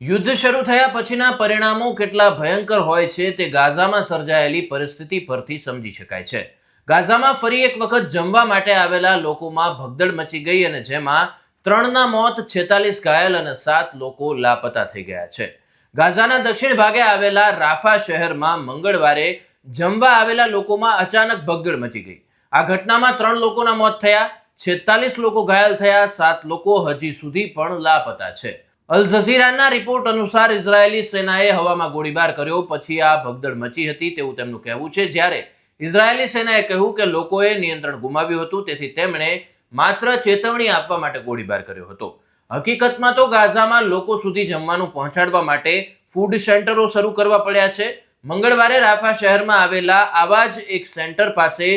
યુદ્ધ શરૂ થયા પછીના પરિણામો કેટલા ભયંકર હોય છે તે ગાઝામાં સર્જાયેલી પરિસ્થિતિ પરથી સમજી શકાય છે. ગાઝામાં ફરી એક વખત જમવા માટે આવેલા લોકોમાં ભગદડ મચી ગઈ અને જેમાં ત્રણના મોત, છેતાલીસ ઘાયલ અને સાત લોકો લાપતા થઈ ગયા છે. ગાઝાના દક્ષિણ ભાગે આવેલા રાફા શહેરમાં મંગળવારે જમવા આવેલા લોકોમાં અચાનક ભગદડ મચી ગઈ. આ ઘટનામાં ત્રણ લોકોના મોત થયા, છેતાલીસ લોકો ઘાયલ થયા, સાત લોકો હજી સુધી પણ લાપતા છે. અલ જઝીરાના રિપોર્ટ અનુસાર ઇઝરાયેલી સેનાએ હવામાં ગોળીબાર કર્યો, પછી આ ભગદડ મચી હતી તેવું તેમનું કહેવું છે. જ્યારે ઇઝરાયેલી સેનાએ કહ્યું કે લોકોએ નિયંત્રણ ગુમાવ્યું હતું, તેથી તેમણે માત્ર ચેતવણી આપવા માટે ગોળીબાર કર્યો હતો. હકીકતમાં તો ગાઝામાં લોકો સુધી જમવાનું પહોંચાડવા માટે ફૂડ સેન્ટરો શરૂ કરવા પડ્યા છે. મંગળવારે રાફા શહેરમાં આવેલા આવા જ એક સેન્ટર પાસે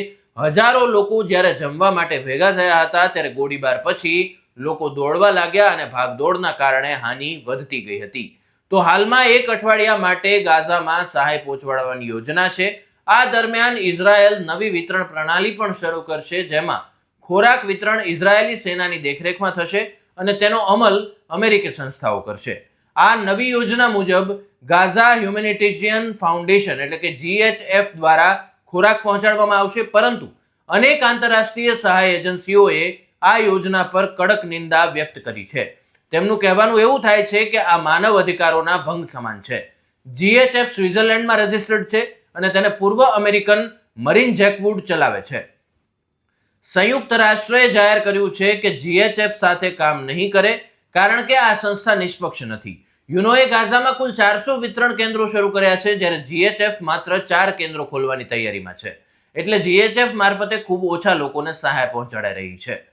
હજારો લોકો જ્યારે જમવા માટે ભેગા થયા હતા, ત્યારે ગોળીબાર પછી લોકો દોડવા લાગ્યા અને ભાગદોડના કારણે હાનિ વધતી ગઈ હતી. તો હાલમાં એક અઠવાડિયા માટે ગાઝામાં સહાય પહોંચવાડવાની યોજના છે. આ દરમિયાન ઇઝરાયલ નવી વિતરણ પ્રણાલી પણ શરૂ કરશે, જેમાં ખોરાક વિતરણ ઇઝરાયેલી સેનાની દેખરેખમાં થશે અને તેનો અમલ અમેરિકી સંસ્થાઓ કરશે. આ નવી યોજના મુજબ ગાઝા હ્યુમેનિટેરિયન ફાઉન્ડેશન એટલે કે જીએચએફ દ્વારા ખોરાક પહોંચાડવામાં આવશે, પરંતુ અનેક આંતરરાષ્ટ્રીય સહાય એજન્સીઓએ આ યોજના પર કડક નિંદા વ્યક્ત કરી છે. તેમનું કહેવાનું એવું થાય છે કે આ માનવ અધિકારોના ભંગ સમાન છે. જીએચએફ સ્વિટ્ઝરલેન્ડમાં રજિસ્ટર્ડ છે અને તેને પૂર્વ અમેરિકન મરીન જેકવુડ ચલાવે છે. સંયુક્ત રાષ્ટ્રએ જાહેર કર્યું છે કે જીએચએફ સાથે કામ નહીં કરે કારણ કે આ સંસ્થા નિષ્પક્ષ નથી. યુનોએ ગાઝામાં કુલ ચારસો વિતરણ કેન્દ્રો શરૂ કર્યા છે જ્યારે જીએચએફ માત્ર ચાર કેન્દ્રો ખોલવાની તૈયારીમાં છે. એટલે જીએચએફ મારફતે ખૂબ ઓછા લોકોને સહાય પહોંચાડાઈ રહી છે.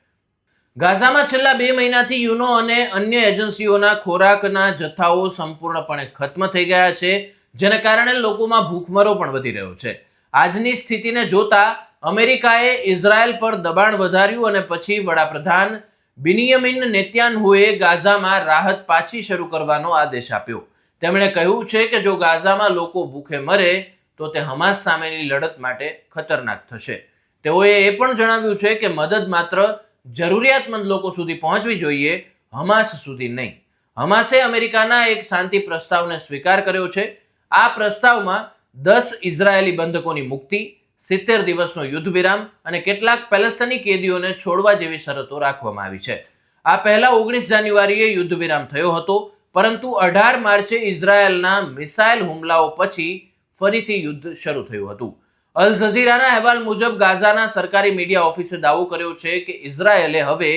ગાઝામાં છેલ્લા બે મહિનાથી યુનો અને અન્ય એજન્સીઓના ખોરાકના જથ્થાઓ સંપૂર્ણપણે ખત્મ થઈ ગયા છે, જેને કારણે લોકોમાં ભૂખમરો પણ વધી રહ્યો છે. આજની સ્થિતિને જોતા અમેરિકાએ ઇઝરાયલ પર દબાણ વધાર્યું અને પછી વડાપ્રધાન બિનિયમિન નેત્યાનહુએ ગાઝામાં રાહત પાછી શરૂ કરવાનો આદેશ આપ્યો. તેમણે કહ્યું છે કે જો ગાઝામાં લોકો ભૂખે મરે, તો તે હમાસ સામેની લડત માટે ખતરનાક થશે. તેઓએ એ પણ જણાવ્યું છે કે મદદ માત્ર જરૂરિયાતમંદ લોકો સુધી પહોંચવી જોઈએ, હમાસ સુધી નહીં. હમાસે અમેરિકાના એક શાંતિ પ્રસ્તાવને સ્વીકાર કર્યો છે. આ પ્રસ્તાવમાં દસ ઇઝરાયેલી બંધકોની મુક્તિ, સિત્તેર દિવસનો યુદ્ધ વિરામ અને કેટલાક પેલેસ્તની કેદીઓને છોડવા જેવી શરતો રાખવામાં આવી છે. આ પહેલા ઓગણીસ જાન્યુઆરીએ યુદ્ધ વિરામ થયો હતો, પરંતુ અઢાર માર્ચે ઇઝરાયેલના મિસાઇલ હુમલાઓ પછી ફરીથી યુદ્ધ શરૂ થયું હતું. અલ જઝીરાના અહેવાલ મુજબ ગાઝાના સરકારી મીડિયા ઓફિસે દાવો કર્યો છે કે ઇઝરાયેલે હવે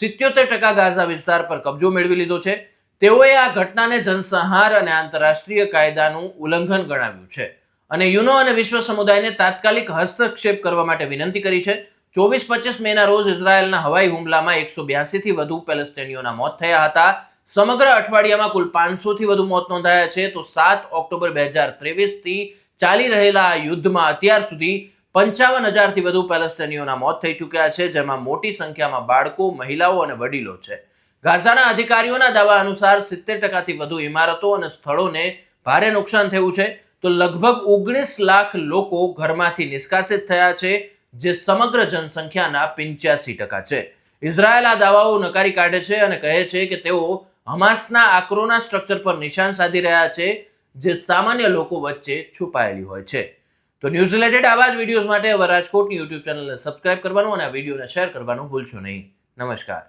સિત્યોતેર ટકા ગાઝા વિસ્તાર પર કબજો મેળવી લીધો છે. તેઓએ આ ઘટનાને જનસંહાર અને આંતરરાષ્ટ્રીય કાયદાનું ઉલ્લંઘન ગણાવ્યું છે. અને યુનો અને વિશ્વ સમુદાયને તાત્કાલિક હસ્તક્ષેપ કરવા માટે વિનંતી કરી છે. ચોવીસ પચીસ મેના રોજ ઇઝરાયેલના હવાઈ હુમલામાં એકસો બ્યાસીથી વધુ પેલેસ્ટેનીઓના મોત થયા હતા. સમગ્ર અઠવાડિયામાં કુલ પાંચસોથી વધુ મોત નોંધાયા છે. તો સાત ઓક્ટોબર બે હજારથી ચાલી રહેલા આ યુદ્ધમાં અત્યાર સુધી પંચાવન હજારથી વધુ પેલેસ્ટાઈનીઓના મોત થઈ ચૂક્યા છે, જેમાં મોટી સંખ્યામાં બાળકો, મહિલાઓ અને વડીલો છે. ગાઝાના અધિકારીઓના દાવા અનુસાર સિત્તેર ટકાથી વધુ ઇમારતો અને સ્થળોને ભારે નુકસાન થયું છે. તો લગભગ ઓગણીસ લાખ લોકો ઘરમાંથી નિષ્કાસિત થયા છે, જે સમગ્ર જનસંખ્યાના પિંચ્યાસી ટકા છે. ઇઝરાયલ આ દાવાઓ નકારી કાઢે છે અને કહે છે કે તેઓ હમાસના આક્રોના સ્ટ્રક્ચર પર નિશાન સાધી રહ્યા છે. જે સામાન્ય લોકો વચ્ચે છુપાયેલી હોય છે. તો ન્યૂઝ રિલેટેડ આવા જ વિડીયોઝ માટે હવે રાજકોટની યુટ્યુબ ચેનલને સબસ્ક્રાઇબ કરવાનું અને આ વિડીયોને શેર કરવાનું ભૂલશો નહીં. નમસ્કાર.